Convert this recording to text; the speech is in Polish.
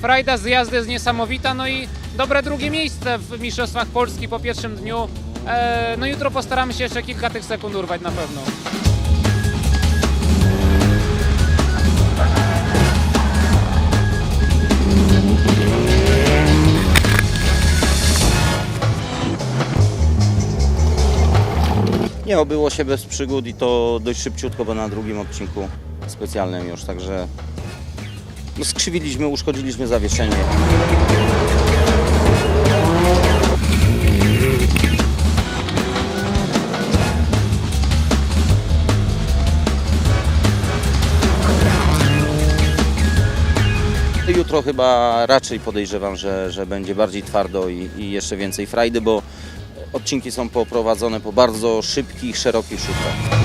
Frajda z jazdy jest niesamowita, no i dobre drugie miejsce w Mistrzostwach Polski po pierwszym dniu. E, no jutro postaramy się jeszcze kilka tych sekund urwać na pewno. Nie obyło się bez przygód i to dość szybciutko, bo na drugim odcinku specjalnym już, także no skrzywiliśmy, uszkodziliśmy zawieszenie. Jutro chyba raczej podejrzewam, że, że będzie bardziej twardo i, i jeszcze więcej frajdy, bo Odcinki są poprowadzone po bardzo szybkich, szerokich szutach.